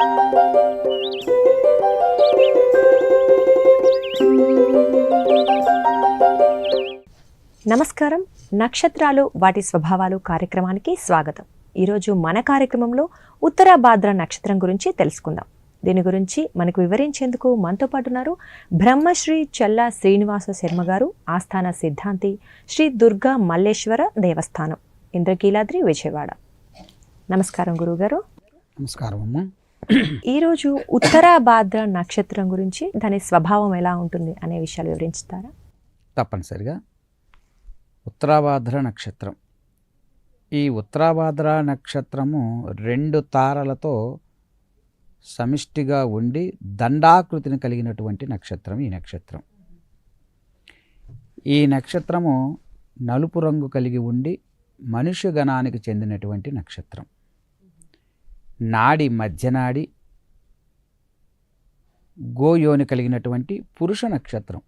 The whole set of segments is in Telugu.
నమస్కారం. నక్షత్రాలు వాటి స్వభావాలు కార్యక్రమానికి స్వాగతం. ఈరోజు మన కార్యక్రమంలో ఉత్తరాభాద్ర నక్షత్రం గురించి తెలుసుకుందాం. దీని గురించి మనకు వివరించేందుకు మనతో పాటు ఉన్నారు బ్రహ్మశ్రీ చల్ల శ్రీనివాస శర్మ గారు ఆస్థాన సిద్ధాంతి శ్రీ దుర్గా మల్లేశ్వర దేవస్థానం ఇంద్రకీలాద్రి విజయవాడ. నమస్కారం గురువుగారు నమస్కారం అమ్మ ఈరోజు ఉత్తరాభాద్ర నక్షత్రం గురించి దాని స్వభావం ఎలా ఉంటుంది అనే విషయాలు వివరించుతారా? తప్పనిసరిగా. ఉత్తరాభాద్ర నక్షత్రం. ఈ ఉత్తరాభాద్ర నక్షత్రము రెండు తారలతో సమిష్టిగా ఉండి దండాకృతిని కలిగినటువంటి నక్షత్రం ఈ నక్షత్రం. ఈ నక్షత్రము నలుపు రంగు కలిగి ఉండి మనుష్య గణానికి చెందినటువంటి నక్షత్రం. నాడి మధ్యనాడి గోయోని కలిగినటువంటి పురుష నక్షత్రం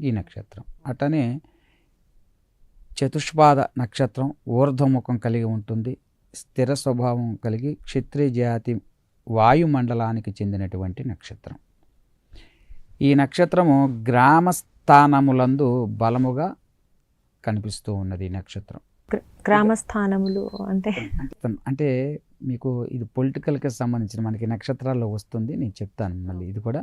ఈ నక్షత్రం. అటనే చతుష్పాద నక్షత్రం ఊర్ధ్వముఖం కలిగి ఉంటుంది స్థిర స్వభావం కలిగి క్షత్రియ జాతి వాయుమండలానికి చెందినటువంటి నక్షత్రం. ఈ నక్షత్రము గ్రామస్థానములందు బలముగా కనిపిస్తూ ఉన్నది ఈ నక్షత్రం. గ్రామస్థానములు అంటే అంటే మీకు ఇది పొలిటికల్కి సంబంధించిన మనకి నక్షత్రాల్లో వస్తుంది నేను చెప్తాను మళ్ళీ ఇది కూడా.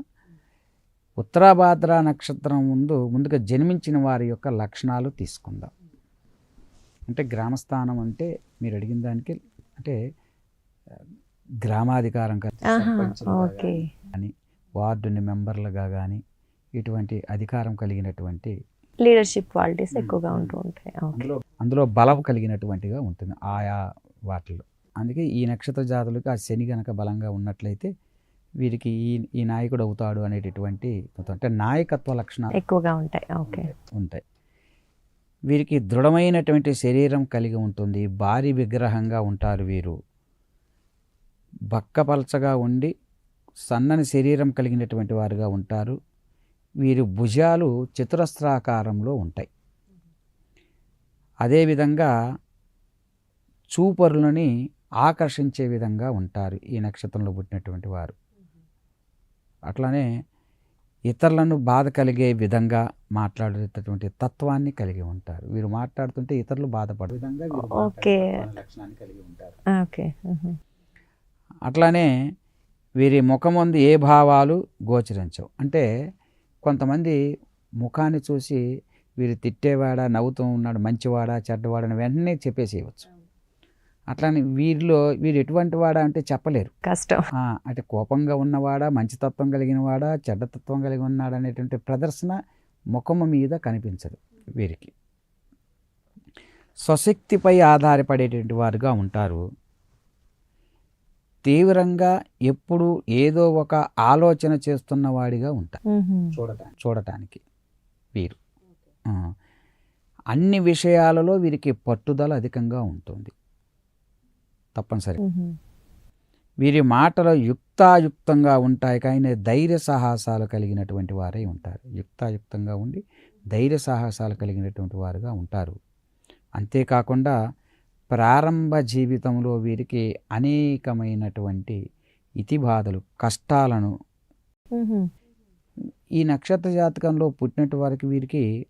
ఉత్తరాభాద్ర నక్షత్రం ముందు ముందుగా జన్మించిన వారి యొక్క లక్షణాలు తీసుకుందాం. అంటే గ్రామస్థానం అంటే మీరు అడిగిన దానికి అంటే గ్రామాధికారం కానీ వార్డుని మెంబర్లుగా కానీ ఇటువంటి అధికారం కలిగినటువంటి లీడర్షిప్ క్వాలిటీస్ ఎక్కువగా ఉంటూ ఉంటాయి ఓకే. అందులో బలం కలిగినటువంటిగా ఉంటుంది ఆయా వాటిలో అందుకే ఈ నక్షత్ర జాతులకు ఆ శని గనక బలంగా ఉన్నట్లయితే వీరికి ఈ ఈ నాయకుడు అవుతాడు అనేటటువంటి అంటే నాయకత్వ లక్షణాలు ఎక్కువగా ఉంటాయి. ఓకే. ఉంటాయి. వీరికి దృఢమైనటువంటి శరీరం కలిగి ఉంటుంది. భారీ విగ్రహంగా ఉంటారు వీరు. బక్కపలచగా ఉండి సన్నని శరీరం కలిగినటువంటి వారుగా ఉంటారు. వీరి భుజాలు చతురస్రాకారంలో ఉంటాయి. అదేవిధంగా చూపరులని ఆకర్షించే విధంగా ఉంటారు ఈ నక్షత్రంలో పుట్టినటువంటి వారు. అట్లానే ఇతరులను బాధ కలిగే విధంగా మాట్లాడేటటువంటి తత్వాన్ని కలిగి ఉంటారు. వీరు మాట్లాడుతుంటే ఇతరులు బాధపడే విధంగా లక్షణాన్ని కలిగి ఉంటారు. అట్లానే వీరి ముఖం ముందు ఏ భావాలు గోచరించవు. అంటే కొంతమంది ముఖాన్ని చూసి వీరు తిట్టేవాడా నవ్వుతూ ఉన్నాడు మంచివాడా చెడ్డవాడా అని వెంటనే చెప్పేసేయవచ్చు. అట్లానే వీరిలో వీరు ఎటువంటి వాడా అంటే చెప్పలేరు. కష్టం. అంటే కోపంగా ఉన్నవాడా మంచి తత్వం కలిగిన వాడా చెడ్డ తత్వం కలిగి ఉన్నాడా అనేటువంటి ప్రదర్శన ముఖము మీద కనిపించదు వీరికి. స్వశక్తిపై ఆధారపడేటువంటి వారుగా ఉంటారు. తీవ్రంగా ఎప్పుడు ఏదో ఒక ఆలోచన చేస్తున్న వాడిగా ఉంటారు. చూడటానికి చూడటానికి వీరు. అన్ని విషయాలలో వీరికి పట్టుదల అధికంగా ఉంటుంది. తప్పనిసరి. వీరి మాటలు యుక్తాయుక్తంగా ఉంటాయి కానీ ధైర్య సాహసాలు కలిగినటువంటి వారై ఉంటారు. యుక్తాయుక్తంగా ఉండి ధైర్య సాహసాలు కలిగినటువంటి వారుగా ఉంటారు. అంతేకాకుండా ప్రారంభ జీవితంలో వీరికి అనేకమైనటువంటి ఇతిబాధలు కష్టాలను. ఈ నక్షత్ర జాతకంలో పుట్టినట్టు వారికి వీరికి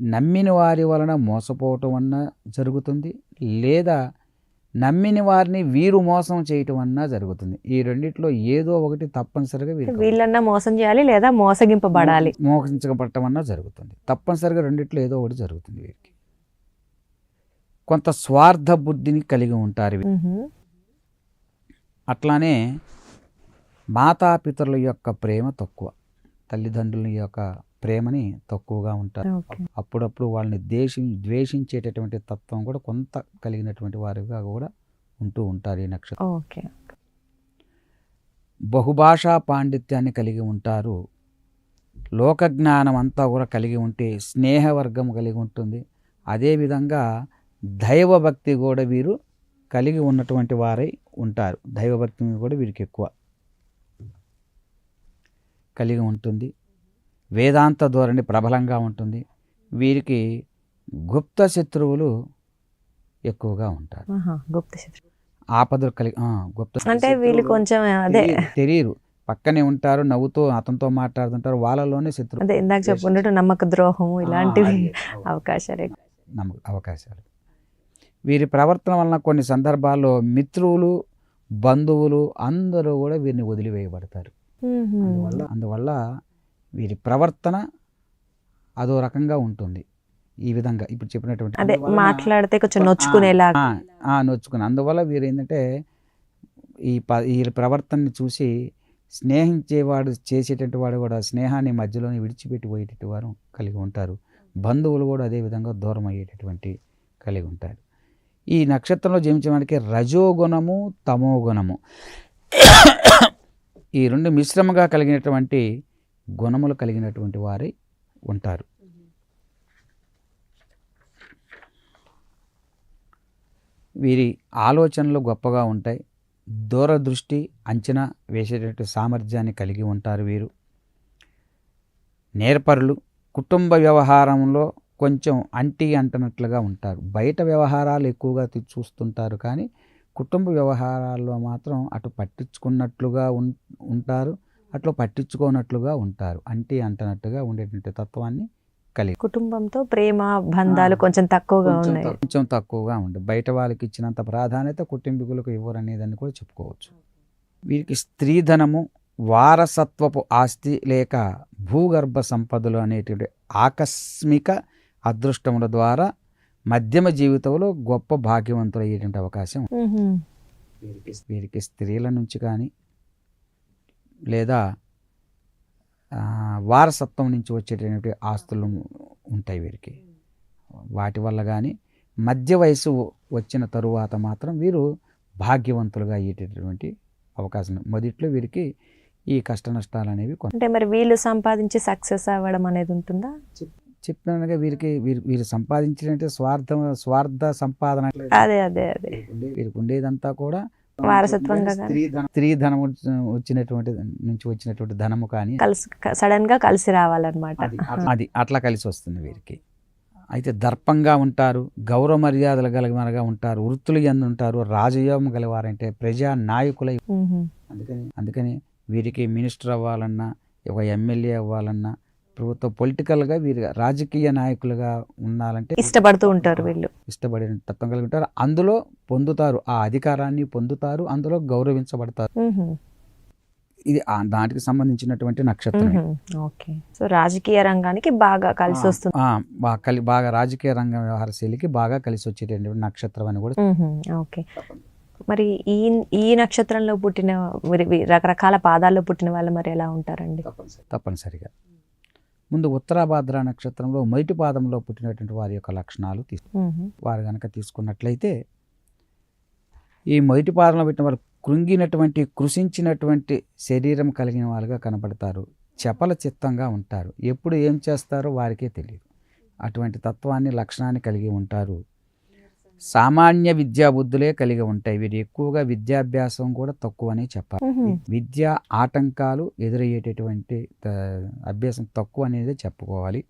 నమ్మిన వారి వలన మోసపోవటం అన్న జరుగుతుంది లేదా నమ్మిన వారిని వీరు మోసం చేయటం అన్నా జరుగుతుంది. ఈ రెండిట్లో ఏదో ఒకటి తప్పనిసరిగా వీళ్ళన్నా మోసం చేయాలి లేదా మోసగింపబడాలి? మోసించబడటం అన్నా జరుగుతుంది. తప్పనిసరిగా రెండిట్లో ఏదో ఒకటి జరుగుతుంది వీరికి. కొంత స్వార్థ బుద్ధిని కలిగి ఉంటారు. అట్లానే మాతాపితరుల యొక్క ప్రేమ తక్కువ తల్లిదండ్రుల యొక్క ప్రేమని తక్కువగా ఉంటారు. అప్పుడప్పుడు వాళ్ళని దేశం ద్వేషించేటటువంటి తత్వం కూడా కొంత కలిగినటువంటి వారిగా కూడా ఉంటూ ఉంటారు ఈ నక్షత్రం. ఓకే. బహుభాషా పాండిత్యాన్ని కలిగి ఉంటారు. లోకజ్ఞానం అంతా కూడా కలిగి ఉంటే స్నేహవర్గం కలిగి ఉంటుంది. అదేవిధంగా దైవభక్తి కూడా వీరు కలిగి ఉన్నటువంటి వారై ఉంటారు. దైవభక్తి కూడా వీరికి ఎక్కువ కలిగి ఉంటుంది. వేదాంత ధోరణి ప్రబలంగా ఉంటుంది. వీరికి గుప్త శత్రువులు ఎక్కువగా ఉంటారు. గుప్త శత్రు ఆపదలు కలిగి గుప్త అంటే వీళ్ళు కొంచెం అదే. తెలియరు- పక్కనే ఉంటారు నవ్వుతూ అతనితో మాట్లాడుతుంటారు వాళ్ళలోనే శత్రు అదే ఇందాక చెప్పుకున్నట్టు నమ్మక ద్రోహం ఇలాంటివి అవకాశాలు. నమ్మక అవకాశాలు. వీరి ప్రవర్తన వలన కొన్ని సందర్భాల్లో మిత్రులు బంధువులు అందరూ కూడా వీరిని వదిలివేయబడతారు. అందువల్ల అందువల్ల వీరి ప్రవర్తన అదో రకంగా ఉంటుంది. ఈ విధంగా ఇప్పుడు చెప్పినటువంటి అదే మాట్లాడితే కొంచెం నొచ్చుకునేలా నొచ్చుకుని. అందువల్ల వీరు ఏంటంటే ఈ ప ఈ ప్రవర్తనని చూసి స్నేహించేవాడు చేసేటటువంటి వాడు కూడా స్నేహాన్ని మధ్యలోనే విడిచిపెట్టి పోయేటటువంటి వారు కలిగి ఉంటారు. బంధువులు కూడా అదే విధంగా దూరం అయ్యేటటువంటి కలిగి ఉంటారు. ఈ నక్షత్రంలో జన్మించడానికి రజోగుణము తమో గుణము ఈ రెండు మిశ్రమంగా కలిగినటువంటి గుణములు కలిగినటువంటి వారై ఉంటారు. వీరి ఆలోచనలు గొప్పగా ఉంటాయి. దూరదృష్టి అంచనా వేసేటటువంటి సామర్థ్యాన్ని కలిగి ఉంటారు వీరు. నేర్పరులు కుటుంబ వ్యవహారంలో కొంచెం అంటి అంటనట్లుగా ఉంటారు. బయట వ్యవహారాలు ఎక్కువగా చూస్తుంటారు కానీ కుటుంబ వ్యవహారాల్లో మాత్రం అటు పట్టించుకున్నట్లుగా ఉం- ఉంటారు. అట్లా పట్టించుకోనట్లుగా ఉంటారు. అంటి అంటనట్టుగా ఉండేటువంటి తత్వాన్ని కలిగి కుటుంబంతో ప్రేమ బంధాలు కొంచెం తక్కువగా ఉన్నాయి. కొంచెం తక్కువగా ఉంటుంది బయట వాళ్ళకి ఇచ్చినంత ప్రాధాన్యత కుటుంబీకులకు ఇవ్వరు అనేదాన్ని కూడా చెప్పుకోవచ్చు. వీరికి స్త్రీధనము వారసత్వపు ఆస్తి లేక భూగర్భ సంపదలు అనేటువంటి ఆకస్మిక అదృష్టముల ద్వారా మధ్యమ జీవితంలో గొప్ప భాగ్యవంతులు అయ్యేటువంటి అవకాశం. వీరికి వీరికి స్త్రీల నుంచి కానీ లేదా వారసత్వం నుంచి వచ్చేటటువంటి ఆస్తులు ఉంటాయి వీరికి. వాటి వల్ల కానీ మధ్య వయసు వచ్చిన తరువాత మాత్రం వీరు భాగ్యవంతులుగా అయ్యేటటువంటి అవకాశం. మొదట్లో వీరికి ఈ కష్ట నష్టాలు అనేవి అంటే మరి వీళ్ళు సంపాదించి సక్సెస్ అవ్వడం అనేది ఉంటుందా? చెప్పినగా వీరికి వీరు వీరు సంపాదించినట్టే స్వార్థ స్వార్థ సంపాదన అదే అదే అదే. వీరికి ఉండేదంతా కూడా వారసత్వంగా. స్త్రీ ధనం స్త్రీ ధనం వచ్చినటువంటి నుంచి వచ్చినటువంటి ధనము కానీ కలిసి సడన్గా కలిసి రావాలన్నమాట అది అది అట్లా కలిసి వస్తుంది వీరికి అయితే దర్పంగా ఉంటారు గౌరవ మర్యాదలు కలిగినగా ఉంటారు వృత్తులు ఎందు ఉంటారు రాజయోగం గలవారంటే ప్రజా నాయకులై. అందుకని అందుకని వీరికి మినిస్టర్ అవ్వాలన్నా ఒక ఎమ్మెల్యే అవ్వాలన్నా ప్రభుత్వ పొలిటికల్గా వీరు రాజకీయ నాయకులుగా ఉండాలంటే ఇష్టపడుతూ ఉంటారు వీళ్ళు. ఇష్టపడిన తత్వం కలిగి ఉంటారు. అందులో పొందుతారు ఆ అధికారాన్ని పొందుతారు అందులో గౌరవించబడతారు. ఇది దానికి సంబంధించినటువంటి నక్షత్రం. ఓకే. సో రాజకీయ రంగానికి బాగా కలిసి వస్తుంది. బాగా రాజకీయ రంగ వ్యవహార శైలికి బాగా కలిసి వచ్చేటటువంటి నక్షత్రం అని కూడా. ఓకే. మరి ఈ ఈ నక్షత్రంలో పుట్టిన రకరకాల పాదాల్లో పుట్టిన వాళ్ళు మరి ఎలా ఉంటారండి? తప్పనిసరిగా. ముందు ఉత్తరాభాద్ర నక్షత్రంలో మొదటి పాదంలో పుట్టినటువంటి వారి యొక్క లక్షణాలు తీసు మ్మ్. వారు కనుక తీసుకున్నట్లయితే ఈ మొదటి పాదంలో పెట్టిన వారు కృంగినటువంటి కృషించినటువంటి శరీరం కలిగిన వాళ్ళుగా కనబడతారు. చపల చిత్తంగా ఉంటారు. ఎప్పుడు ఏం చేస్తారో వారికే తెలియదు అటువంటి తత్వాన్ని లక్షణాన్ని కలిగి ఉంటారు. సామాన్య విద్యా బుద్ధులే కలిగి ఉంటాయి. వీరు ఎక్కువగా విద్యాభ్యాసం కూడా తక్కువనే చెప్పాలి. విద్య ఆటంకాలు ఎదురయ్యేటటువంటి అభ్యాసం తక్కువ అనేది చెప్పుకోవాలి.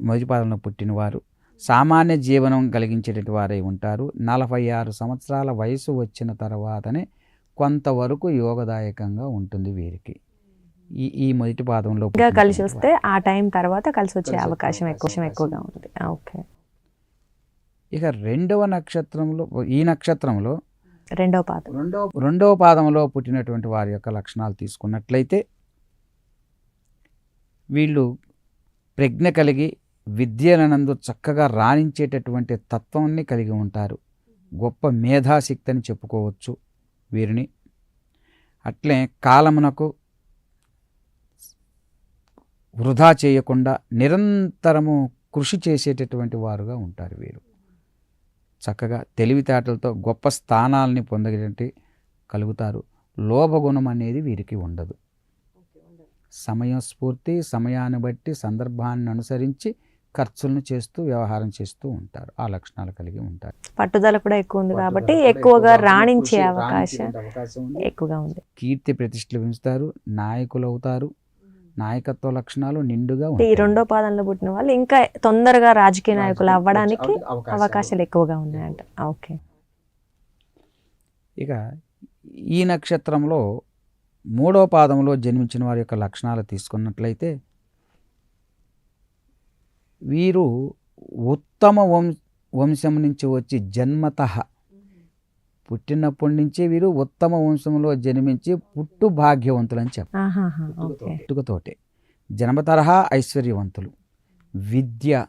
మొదటి పాదంలో పుట్టినవారు సామాన్య జీవనం కలిగించేటటువంటి వారై ఉంటారు. నలభై ఆరు సంవత్సరాల వయసు వచ్చిన తర్వాతనే కొంతవరకు యోగదాయకంగా ఉంటుంది వీరికి. ఈ ఈ మొదటి పాదంలో కలిసి వస్తే ఆ టైం తర్వాత కలిసి వచ్చే అవకాశం ఎక్కువ ఎక్కువగా ఉంది ఓకే. ఇక రెండవ నక్షత్రంలో ఈ నక్షత్రంలో రెండో పాదం. రెండవ రెండవ పాదంలో పుట్టినటువంటి వారి యొక్క లక్షణాలు తీసుకున్నట్లయితే వీళ్ళు ప్రజ్ఞ కలిగి విద్యలనందు చక్కగా రాణించేటటువంటి తత్వాన్ని కలిగి ఉంటారు. గొప్ప మేధాశక్తి అని చెప్పుకోవచ్చు వీరిని. అట్లే కాలమునకు వృధా చేయకుండా నిరంతరము కృషి చేసేటటువంటి వారుగా ఉంటారు వీరు. చక్కగా తెలివితేటలతో గొప్ప స్థానాలని పొందగలిగినట్టు కలుగుతారు. లోభగుణం అనేది వీరికి ఉండదు. సమయం స్ఫూర్తి సమయాన్ని బట్టి సందర్భాన్ని అనుసరించి ఖర్చులను చేస్తూ వ్యవహారం చేస్తూ ఉంటారు. ఆ లక్షణాలు కలిగి ఉంటారు. పట్టుదల కూడా ఎక్కువ ఉంది కాబట్టి ఎక్కువగా రాణించే అవకాశం. ఎక్కువగా ఉంది. కీర్తి ప్రతిష్టలు పెంచుతారు నాయకులు అవుతారు నాయకత్వ లక్షణాలు నిండుగా ఈ. రెండో పాదంలో పుట్టిన వాళ్ళు ఇంకా తొందరగా రాజకీయ నాయకులు అవ్వడానికి అవకాశాలు ఎక్కువగా ఉన్నాయంట. ఓకే. ఇక ఈ నక్షత్రంలో మూడో పాదంలో జన్మించిన వారి యొక్క లక్షణాలు తీసుకున్నట్లయితే వీరు ఉత్తమ వంశం నుంచి వచ్చి జన్మత పుట్టినప్పటి నుంచి వీరు ఉత్తమ వంశంలో జన్మించి పుట్టు భాగ్యవంతులని చెప్పారు ఆహాహా, ఓకే. పుట్టుకతోటే. జన్మ తరహా ఐశ్వర్యవంతులు. విద్య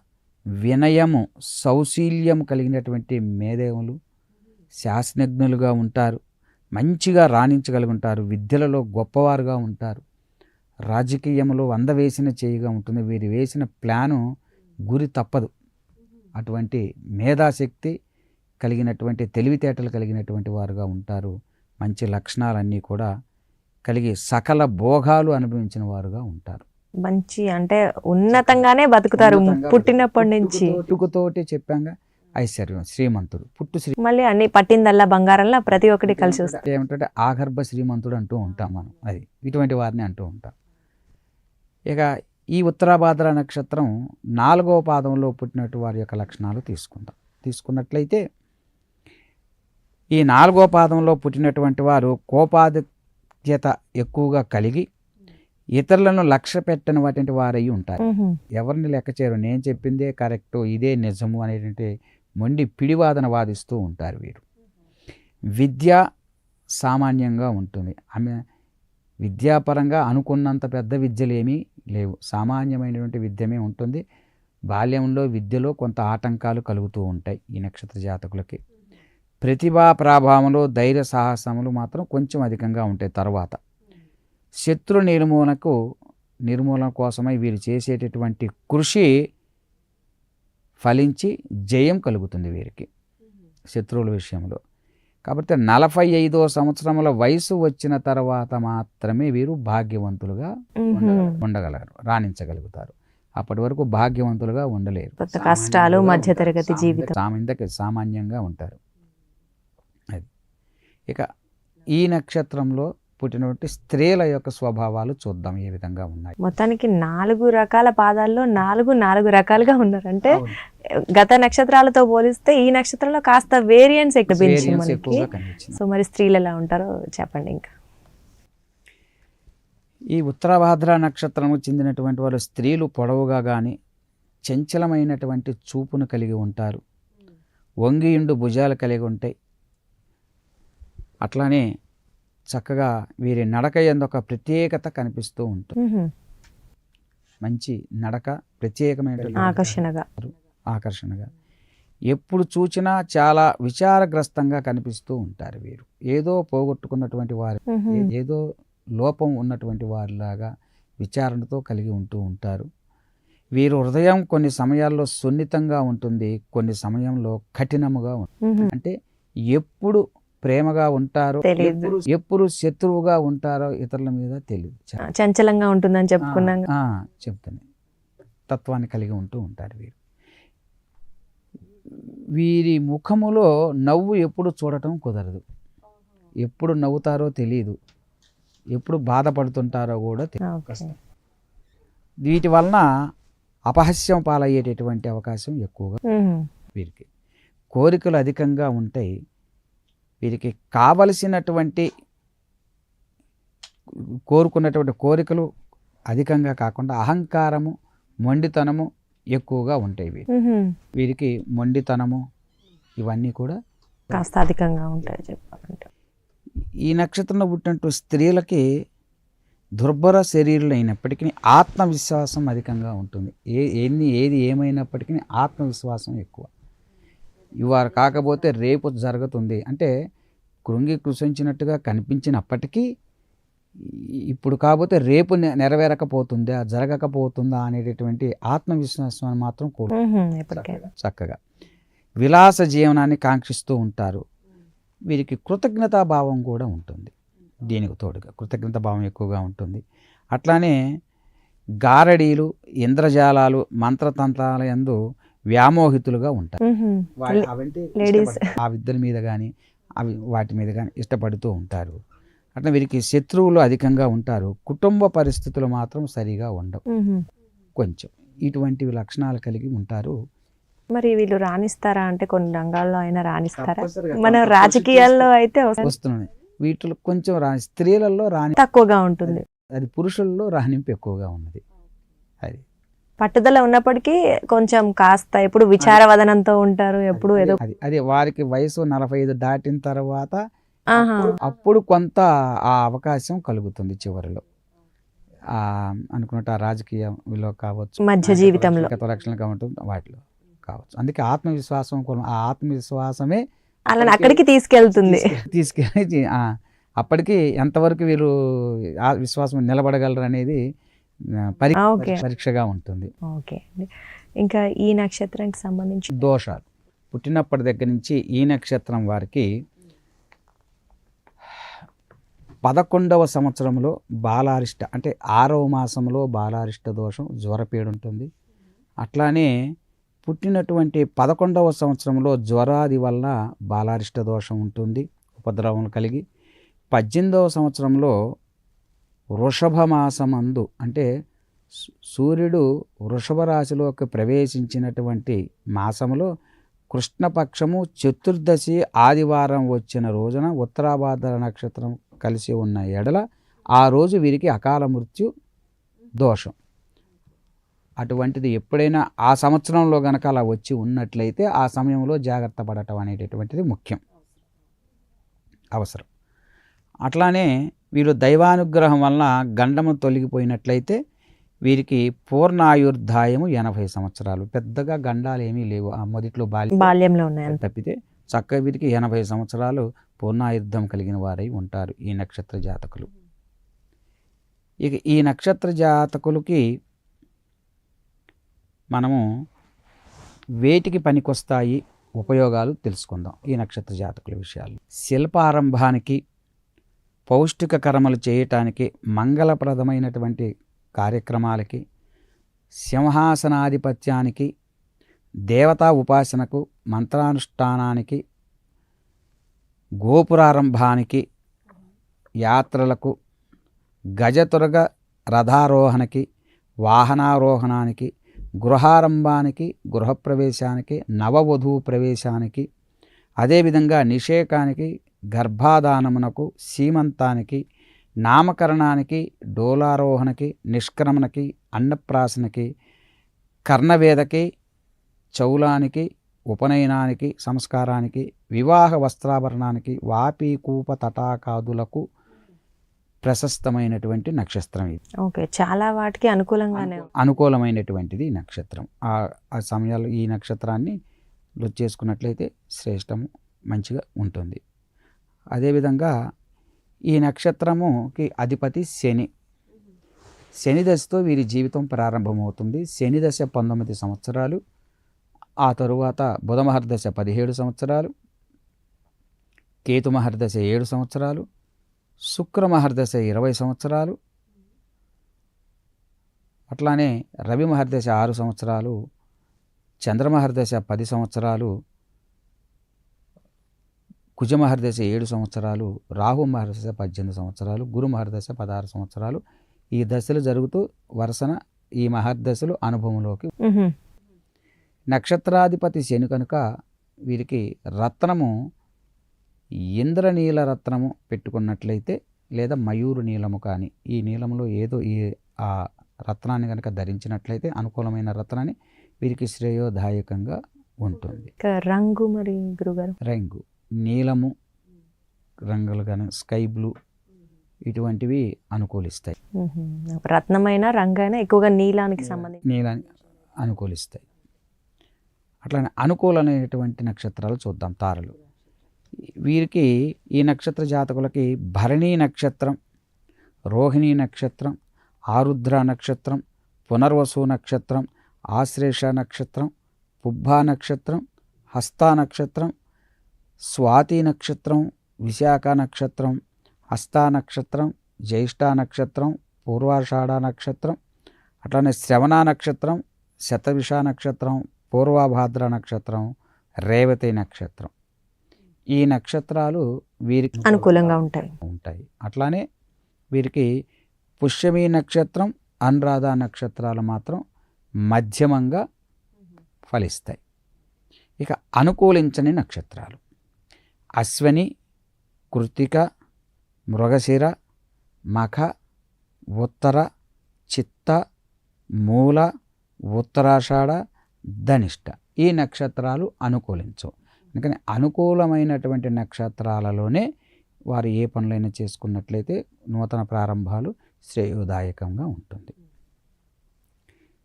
వినయము సౌశీల్యం కలిగినటువంటి మేధేవులు శాస్త్రజ్ఞులుగా ఉంటారు. మంచిగా రాణించగలుగుంటారు. విద్యలలో గొప్పవారుగా ఉంటారు. రాజకీయంలో అందవేసిన చేయిగా ఉంటుంది. వీరు వేసిన ప్లాను గురి తప్పదు. అటువంటి మేధాశక్తి కలిగినటువంటి తెలివితేటలు కలిగినటువంటి వారుగా ఉంటారు. మంచి లక్షణాలన్నీ కూడా కలిగి సకల భోగాలు అనుభవించిన వారుగా ఉంటారు. మంచి అంటే ఉన్నతంగానే బతుకుతారు. పుట్టినప్పటి నుంచి. పుట్టుకతోటి చెప్పాంగా ఐశ్వర్యం శ్రీమంతుడు. పుట్టు శ్రీ మళ్ళీ అన్ని పట్టిందల్లా బంగారంలా ప్రతి ఒక్కటి కలిసి వస్తుంది ఏమిటంటే ఆగర్భ శ్రీమంతుడు అంటూ ఉంటాం మనం. అది ఇటువంటి వారిని అంటూ ఉంటాం. ఇక ఈ ఉత్తరాభాద్ర నక్షత్రం నాలుగవ పాదంలో పుట్టినట్టు వారి యొక్క లక్షణాలు తీసుకుందాం. తీసుకున్నట్లయితే ఈ నాలుగో పాదంలో పుట్టినటువంటి వారు కోపాధిక్యత ఎక్కువగా కలిగి ఇతరులను లక్ష్య పెట్టినటువంటి వారై ఉంటారు. ఎవరిని లెక్క చేయరు. నేను చెప్పిందే కరెక్టు ఇదే నిజము అనేటువంటి మొండి పిడివాదన వాదిస్తూ ఉంటారు వీరు. విద్య సామాన్యంగా ఉంటుంది. ఆమె విద్యాపరంగా అనుకున్నంత పెద్ద విద్యలేమీ లేవు. సామాన్యమైనటువంటి విద్యమే ఉంటుంది. బాల్యంలో విద్యలో కొంత ఆటంకాలు కలుగుతూ ఉంటాయి ఈ నక్షత్ర జాతకులకి. ప్రతిభా ప్రాభావంలో ధైర్య సాహసములు మాత్రం కొంచెం అధికంగా ఉంటాయి తర్వాత. శత్రు నిర్మూలనకు నిర్మూలన కోసమై వీరు చేసేటటువంటి కృషి ఫలించి జయం కలుగుతుంది వీరికి శత్రువుల విషయంలో. కాబట్టి నలభై ఐదో సంవత్సరముల వయసు వచ్చిన తర్వాత మాత్రమే వీరు భాగ్యవంతులుగా. ఉండగలరు రాణించగలుగుతారు. అప్పటి వరకు భాగ్యవంతులుగా ఉండలేరు. కష్టాలు మధ్యతరగతి జీవితం. సామాన్యంగా సామాన్యంగా ఉంటారు. ఇక ఈ నక్షత్రంలో పుట్టినటువంటి స్త్రీల యొక్క స్వభావాలు చూద్దాం ఏ విధంగా ఉన్నాయి. మొత్తానికి నాలుగు రకాల పాదాల్లో నాలుగు నాలుగు రకాలుగా ఉన్నారు. అంటే. గత నక్షత్రాలతో పోలిస్తే ఈ నక్షత్రంలో కాస్త వేరియంట్స్ ఎక్కువ సో మరి స్త్రీలు ఎలా ఉంటారో చెప్పండి ఇంకా. ఈ ఉత్తరాభాద్ర నక్షత్రము చెందినటువంటి వారు స్త్రీలు పొడవుగా కానీ చంచలమైనటువంటి చూపును కలిగి ఉంటారు. వంగియుండు భుజాలు కలిగి ఉంటాయి. అట్లానే చక్కగా వీరి నడక ఎందొక ప్రత్యేకత కనిపిస్తూ ఉంటుంది. మంచి నడక ప్రత్యేకమైన ఆకర్షణగా. ఆకర్షణగా. ఎప్పుడు చూచినా చాలా విచారగ్రస్తంగా కనిపిస్తూ ఉంటారు వీరు. ఏదో పోగొట్టుకున్నటువంటి వారు ఏదో లోపం ఉన్నటువంటి వారిలాగా విచారణతో కలిగి ఉంటూ ఉంటారు. వీరు హృదయం కొన్ని సమయాల్లో సున్నితంగా ఉంటుంది కొన్ని సమయంలో కఠినముగా ఉంటుంది. అంటే ఎప్పుడు ప్రేమగా ఉంటారో తెలీదు. ఎప్పుడు శత్రువుగా ఉంటారో ఇతరుల మీద తెలియదు చంచలంగా ఉంటుందని చెప్పుకున్నాం చెప్తాను. తత్వాన్ని కలిగి ఉంటూ ఉంటారు వీరు. వీరి ముఖములో నవ్వు ఎప్పుడు చూడటం కుదరదు. ఎప్పుడు నవ్వుతారో తెలియదు ఎప్పుడు బాధపడుతుంటారో కూడా తెలియదు వీటి వలన అపహాస్యం పాలయ్యేటటువంటి అవకాశం ఎక్కువగా. వీరికి. కోరికలు అధికంగా ఉంటాయి. వీరికి కావలసినటువంటి కోరుకున్నటువంటి కోరికలు అధికంగా కాకుండా అహంకారము మొండితనము ఎక్కువగా ఉంటాయి వీరి. వీరికి మొండితనము ఇవన్నీ కూడా కాస్త అధికంగా ఉంటాయి చెప్పాలంటే. ఈ నక్షత్రంలో పుట్టినట్టు స్త్రీలకి దుర్భర శరీరులు అయినప్పటికీ ఆత్మవిశ్వాసం అధికంగా ఉంటుంది. ఏ ఎన్ని ఏది ఏమైనప్పటికీ ఆత్మవిశ్వాసం ఎక్కువ. ఇవాళ కాకపోతే రేపు జరుగుతుంది. అంటే కృంగి కృషించినట్టుగా కనిపించినప్పటికీ ఇప్పుడు కాకపోతే రేపు నెరవేరకపోతుందా జరగకపోతుందా అనేటటువంటి ఆత్మవిశ్వాసాన్ని మాత్రం కోరు చక్కగా. విలాస జీవనాన్ని కాంక్షిస్తూ ఉంటారు. వీరికి కృతజ్ఞతా భావం కూడా ఉంటుంది. దీనికి తోడుగా కృతజ్ఞత భావం ఎక్కువగా ఉంటుంది. అట్లానే గారడీలు ఇంద్రజాలాలు మంత్రతంత్రాల యందు వ్యామోహితులుగా ఉంటారు. ఇష్టపడతారు. ఆ విద్యల మీద కానీ అవి వాటి మీద కానీ ఇష్టపడుతూ ఉంటారు. అట్లా వీరికి శత్రువులు అధికంగా ఉంటారు. కుటుంబ పరిస్థితులు మాత్రం సరిగా ఉండవు. కొంచెం ఇటువంటి లక్షణాలు కలిగి ఉంటారు. మరి వీళ్ళు రాణిస్తారా? అంటే కొన్ని రంగాల్లో అయినా రాణిస్తారా? మన రాజకీయాల్లో అయితే వస్తున్నాయి వీటిలో కొంచెం రాణి స్త్రీలలో రాణి తక్కువగా ఉంటుంది. అది పురుషుల్లో రాణింపు ఎక్కువగా ఉన్నది. అది. పట్టుదల ఉన్నప్పటికీ కొంచెం కాస్త ఎప్పుడు విచారవదనంతో ఉంటారు ఎప్పుడు ఏదో అది అది వారికి వయసు నలభై ఐదు దాటిన తర్వాత. అప్పుడు కొంత ఆ అవకాశం కలుగుతుంది చివరిలో ఆ అనుకున్నట్టు ఆ రాజకీయంలో కావచ్చు మధ్య జీవితంలో రక్షణ కావచ్చు వాటిలో కావచ్చు అందుకే ఆత్మవిశ్వాసం ఆ ఆత్మవిశ్వాసమే అలా అక్కడికి తీసుకెళ్తుంది తీసుకె- తీసుకెళ్ళి అప్పటికి ఎంతవరకు వీరు ఆ విశ్వాసం నిలబడగలరు అనేది. పరీక్షగా ఉంటుంది. ఓకే ఇంకా ఈ నక్షత్రానికి సంబంధించి దోషాలు. పుట్టినప్పటి దగ్గర నుంచి ఈ నక్షత్రం వారికి పదకొండవ సంవత్సరంలో బాలారిష్ట అంటే ఆరవ మాసంలో బాలారిష్ట దోషం జ్వరపీడ ఉంటుంది. అట్లానే పుట్టినటువంటి పదకొండవ సంవత్సరంలో జ్వరాది వల్ల బాలారిష్ట దోషం ఉంటుంది ఉపద్రవం కలిగి. పద్దెనిమిదవ సంవత్సరంలో వృషభమాసమందు అంటే సూర్యుడు వృషభ రాశిలోకి ప్రవేశించినటువంటి మాసములో కృష్ణపక్షము చతుర్దశి ఆదివారం వచ్చిన రోజున ఉత్తరాభాద్ర నక్షత్రం కలిసి ఉన్న ఎడల ఆ రోజు వీరికి అకాల మృత్యు దోషం. అటువంటిది ఎప్పుడైనా ఆ సంవత్సరంలో గనక అలా వచ్చి ఉన్నట్లయితే ఆ సమయంలో జాగ్రత్త పడటం అనేటటువంటిది ముఖ్యం. అవసరం. అట్లానే వీరు దైవానుగ్రహం వలన గండము తొలగిపోయినట్లయితే వీరికి పూర్ణాయుర్ధాయము ఎనభై సంవత్సరాలు. పెద్దగా గండాలు ఏమీ లేవు. ఆ మొదట్లో బాల్యం బాల్యంలో ఉన్నాయి తప్పితే చక్కగా వీరికి ఎనభై సంవత్సరాలు పూర్ణాయుద్ధం కలిగిన వారై ఉంటారు ఈ నక్షత్ర జాతకులు. ఇక ఈ నక్షత్ర జాతకులకి మనము వేటికి పనికొస్తాయి ఉపయోగాలు తెలుసుకుందాం ఈ నక్షత్ర జాతకుల విషయాలు. శిల్పారంభానికి పౌష్టిక కర్మలు చేయటానికి మంగళప్రదమైనటువంటి కార్యక్రమాలకి సింహాసనాధిపత్యానికి దేవతా ఉపాసనకు మంత్రానుష్ఠానానికి గోపురారంభానికి యాత్రలకు గజతురగ రథారోహణకి వాహనారోహణానికి గృహారంభానికి గృహప్రవేశానికి నవవధువు ప్రవేశానికి అదేవిధంగా నిషేకానికి గర్భాధానమునకు సీమంతానికి నామకరణానికి డోలారోహణకి నిష్క్రమణకి అన్నప్రాసనకి కర్ణవేదకి చౌలానికి ఉపనయనానికి సంస్కారానికి వివాహ వస్త్రాభరణానికి వాపీకూప తటాకాదులకు ప్రశస్తమైనటువంటి నక్షత్రం ఇది. ఓకే చాలా వాటికి అనుకూలంగానే. అనుకూలమైనటువంటిది నక్షత్రం. ఆ ఆ సమయాల్లో ఈ నక్షత్రాన్ని చేసుకున్నట్లయితే శ్రేష్టము మంచిగా ఉంటుంది. అదేవిధంగా ఈ నక్షత్రముకి అధిపతి శని. శని దశతో వీరి జీవితం ప్రారంభమవుతుంది. శని దశ పంతొమ్మిది సంవత్సరాలు ఆ తరువాత బుధమహర్దశ పదిహేడు సంవత్సరాలు కేతుమహర్దశ ఏడు సంవత్సరాలు శుక్రమహర్దశ ఇరవై సంవత్సరాలు అట్లానే రవి మహర్దశ ఆరు సంవత్సరాలు చంద్రమహర్దశ పది సంవత్సరాలు కుజ మహర్దశ ఏడు సంవత్సరాలు రాహు మహర్దశ పద్దెనిమిది సంవత్సరాలు గురు మహర్దశ పదహారు సంవత్సరాలు ఈ దశలు జరుగుతూ వరుసన ఈ మహర్దశలు అనుభవంలోకి. నక్షత్రాధిపతి శని కనుక వీరికి రత్నము ఇంద్రనీల రత్నము పెట్టుకున్నట్లయితే లేదా మయూరు నీలము కానీ ఈ నీలములో ఏదో ఈ ఆ రత్నాన్ని కనుక ధరించినట్లయితే అనుకూలమైన రత్నాన్ని వీరికి శ్రేయోదాయకంగా ఉంటుంది. రంగు మరి గురుగారు? రంగు. నీలము రంగులు కానీ స్కై బ్లూ ఇటువంటివి అనుకూలిస్తాయి. రత్నమైన రంగైన ఎక్కువగా నీలానికి సంబంధించి. నీలాన్ని అనుకూలిస్తాయి. అట్లానే అనుకూలమైనటువంటి నక్షత్రాలు చూద్దాం తారలు. వీరికి ఈ నక్షత్ర జాతకులకి భరణీ నక్షత్రం రోహిణీ నక్షత్రం ఆరుద్ర నక్షత్రం పునర్వసు నక్షత్రం ఆశ్లేష నక్షత్రం పుబ్బా నక్షత్రం హస్తా నక్షత్రం స్వాతి నక్షత్రం విశాఖ నక్షత్రం హస్తా నక్షత్రం జ్యేష్ఠ నక్షత్రం పూర్వాషాఢ నక్షత్రం అట్లానే శ్రవణ నక్షత్రం శతవిష నక్షత్రం పూర్వభాద్ర నక్షత్రం రేవతి నక్షత్రం. ఈ నక్షత్రాలు వీరికి అనుకూలంగా ఉంటాయి. ఉంటాయి. అట్లానే వీరికి పుష్యమి నక్షత్రం అనురాధ నక్షత్రాలు మాత్రం మధ్యమంగా ఫలిస్తాయి. ఇక అనుకూలించని నక్షత్రాలు. అశ్వని కృతిక మృగశిర మఖ ఉత్తర చిత్త మూల ఉత్తరాషాఢ ధనిష్ట ఈ నక్షత్రాలు అనుకూలించవు. అందుకని అనుకూలమైనటువంటి నక్షత్రాలలోనే వారు ఏ పనులైనా చేసుకున్నట్లయితే నూతన ప్రారంభాలు శ్రేయోదాయకంగా ఉంటుంది.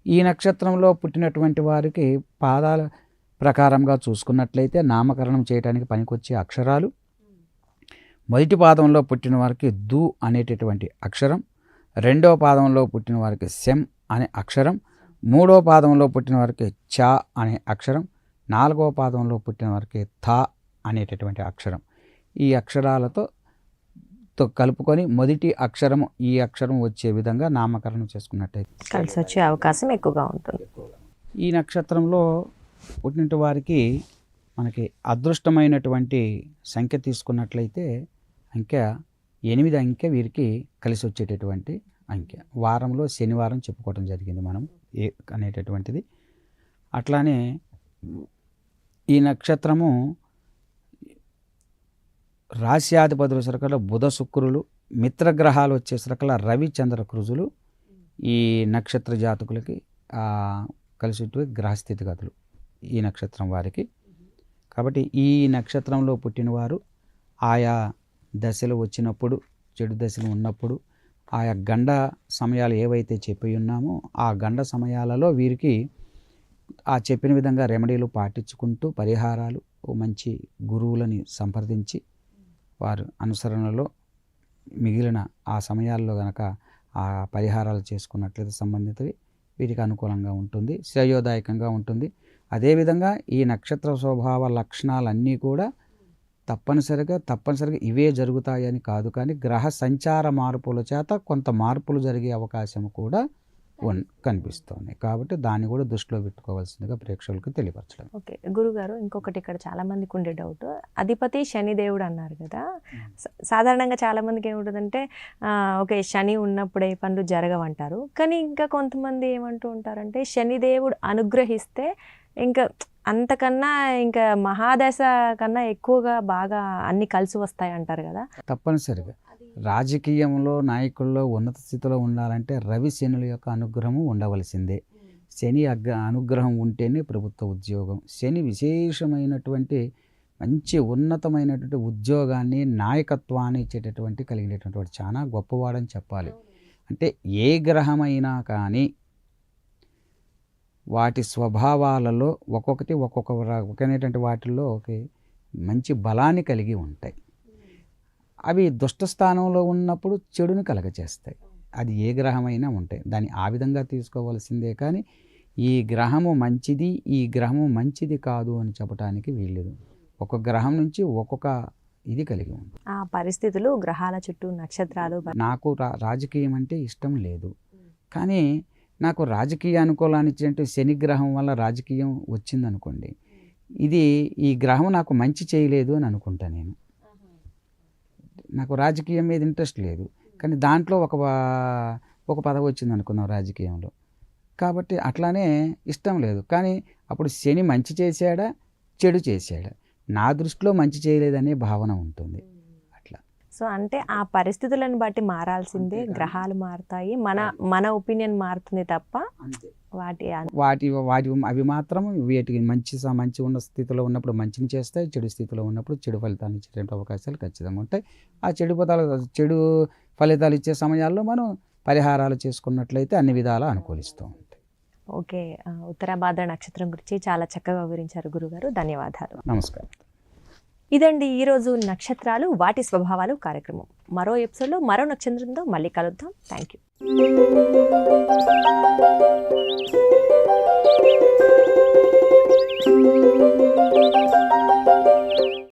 ఈ నక్షత్రంలో పుట్టినటువంటి వారికి పాదాల ప్రకారంగా చూసుకున్నట్లయితే నామకరణం చేయడానికి పనికొచ్చే అక్షరాలు. మొదటి పాదంలో పుట్టిన వారికి దు అనేటటువంటి అక్షరం. రెండవ పాదంలో పుట్టిన వారికి సెం అనే అక్షరం. మూడవ పాదంలో పుట్టిన వారికి చ అనే అక్షరం. నాలుగవ పాదంలో పుట్టిన వారికి థ అనేటటువంటి అక్షరం. ఈ అక్షరాలతో తో కలుపుకొని మొదటి అక్షరం ఈ అక్షరం వచ్చే విధంగా నామకరణం చేసుకున్నట్టయితే కలిసి వచ్చే అవకాశం ఎక్కువగా ఉంటుంది. ఈ నక్షత్రంలో పుట్టిన వారికి మనకి అదృష్టమైనటువంటి సంఖ్య తీసుకున్నట్లయితే అంకె ఎనిమిది అంకె వీరికి కలిసి వచ్చేటటువంటి అంకె. వారంలో శనివారం చెప్పుకోవడం జరిగింది మనం ఏ అనేటటువంటిది. అట్లానే ఈ నక్షత్రము రాశ్యాధిపతుల సరకల బుధ శుక్రులు మిత్రగ్రహాలు వచ్చే సరకల రవి చంద్ర ఈ నక్షత్ర జాతకులకి కలిసి గ్రహస్థితిగతులు. ఈ నక్షత్రం వారికి. కాబట్టి ఈ నక్షత్రంలో పుట్టినవారు ఆయా దశలు వచ్చినప్పుడు చెడు దశలు ఉన్నప్పుడు ఆయా గండ సమయాలు ఏవైతే చెప్పి ఉన్నామో ఆ గండ సమయాలలో వీరికి ఆ చెప్పిన విధంగా రెమెడీలు పాటించుకుంటూ పరిహారాలు మంచి గురువులని సంప్రదించి వారు అనుసరణలో మిగిలిన ఆ సమయాల్లో గనక ఆ పరిహారాలు చేసుకున్నట్లయితే సంబంధితవి వీరికి అనుకూలంగా ఉంటుంది శ్రేయోదాయకంగా ఉంటుంది. అదేవిధంగా ఈ నక్షత్ర స్వభావ లక్షణాలన్నీ కూడా తప్పనిసరిగా తప్పనిసరిగా ఇవే జరుగుతాయని కాదు కానీ గ్రహ సంచార మార్పుల చేత కొంత మార్పులు జరిగే అవకాశం కూడా ఉన్- కనిపిస్తోంది. కాబట్టి దాన్ని కూడా దృష్టిలో పెట్టుకోవాల్సిందిగా ప్రేక్షకులకు తెలియపరచడం. ఓకే. గురుగారు ఇంకొకటి ఇక్కడ చాలా మందికి ఉండే డౌట్. అధిపతి శనిదేవుడు అన్నారు కదా. సాధారణంగా చాలా మందికి ఏముంటుందంటే ఓకే శని ఉన్నప్పుడే పనులు జరగవంటారు. కానీ ఇంకా కొంతమంది ఏమంటూ ఉంటారంటే శనిదేవుడు అనుగ్రహిస్తే ఇంకా అంతకన్నా ఇంకా మహాదశ కన్నా ఎక్కువగా బాగా అన్ని కలిసి వస్తాయి అంటారు కదా. తప్పనిసరిగా. రాజకీయంలో నాయకుల్లో ఉన్నత స్థితిలో ఉండాలంటే రవి శనుల యొక్క అనుగ్రహం ఉండవలసిందే. శని అగ్ర అనుగ్రహం ఉంటేనే ప్రభుత్వ ఉద్యోగం. శని విశేషమైనటువంటి మంచి ఉన్నతమైనటువంటి ఉద్యోగాన్ని నాయకత్వాన్ని ఇచ్చేటటువంటి కలిగినటువంటి వాడు చాలా గొప్పవాడని చెప్పాలి. అంటే ఏ గ్రహమైనా కానీ వాటి స్వభావాలలో ఒక్కొక్కటి ఒక్కొక్క రకమైనటువంటి వాటిల్లో ఒక మంచి బలాన్ని కలిగి ఉంటాయి. అవి దుష్ట స్థానంలో ఉన్నప్పుడు చెడుని కలగచేస్తాయి. అది ఏ గ్రహమైనా ఉంటాయి. దాన్ని ఆ విధంగా తీసుకోవాల్సిందే కానీ ఈ గ్రహము మంచిది ఈ గ్రహము మంచిది కాదు అని చెప్పడానికి వీల్లేదు. ఒక గ్రహం నుంచి ఒక్కొక్క ఇది కలిగి ఉంది ఆ పరిస్థితులు గ్రహాల చుట్టూ నక్షత్రాలు నాకు రాజకీయం అంటే ఇష్టం లేదు. కానీ నాకు రాజకీయ అనుకూలాన్ని ఇచ్చినట్టు శని గ్రహం వల్ల రాజకీయం వచ్చిందనుకోండి ఇది ఈ గ్రహం నాకు మంచి చేయలేదు అని అనుకుంటా నేను. నాకు రాజకీయం మీద ఇంట్రెస్ట్ లేదు. కానీ దాంట్లో ఒక ఒక పదవి వచ్చింది అనుకుందాం రాజకీయంలో. కాబట్టి అట్లానే ఇష్టం లేదు. కానీ అప్పుడు శని మంచి చేశాడా? చెడు చేశాడా? నా దృష్టిలో మంచి చేయలేదనే భావన ఉంటుంది. సో అంటే ఆ పరిస్థితులను బట్టి మారాల్సిందే. గ్రహాలు మారుతాయి. మన మన ఒపీనియన్ మారుతుంది తప్ప వాటి వాటి వాటి అవి మాత్రం వీటికి మంచి స- మంచి ఉన్న స్థితిలో ఉన్నప్పుడు మంచిని చేస్తాయి చెడు స్థితిలో ఉన్నప్పుడు చెడు ఫలితాలు ఇచ్చేటువంటి అవకాశాలు ఖచ్చితంగా ఉంటాయి. ఆ చెడు ఫలితాలు చెడు ఫలితాలు ఇచ్చే సమయాల్లో మనం పరిహారాలు చేసుకున్నట్లయితే అన్ని విధాలా అనుకూలిస్తూ ఉంటాయి. ఓకే. ఉత్తరాభాద్ర నక్షత్రం గురించి చాలా చక్కగా వివరించారు గురుగారు. ధన్యవాదాలు. నమస్కారం. ఇదండి ఈరోజు నక్షత్రాలు వాటి స్వభావాలు కార్యక్రమం. మరో ఎపిసోడ్లో మరో నక్షత్రంతో మళ్ళీ కలుద్దాం. Thank you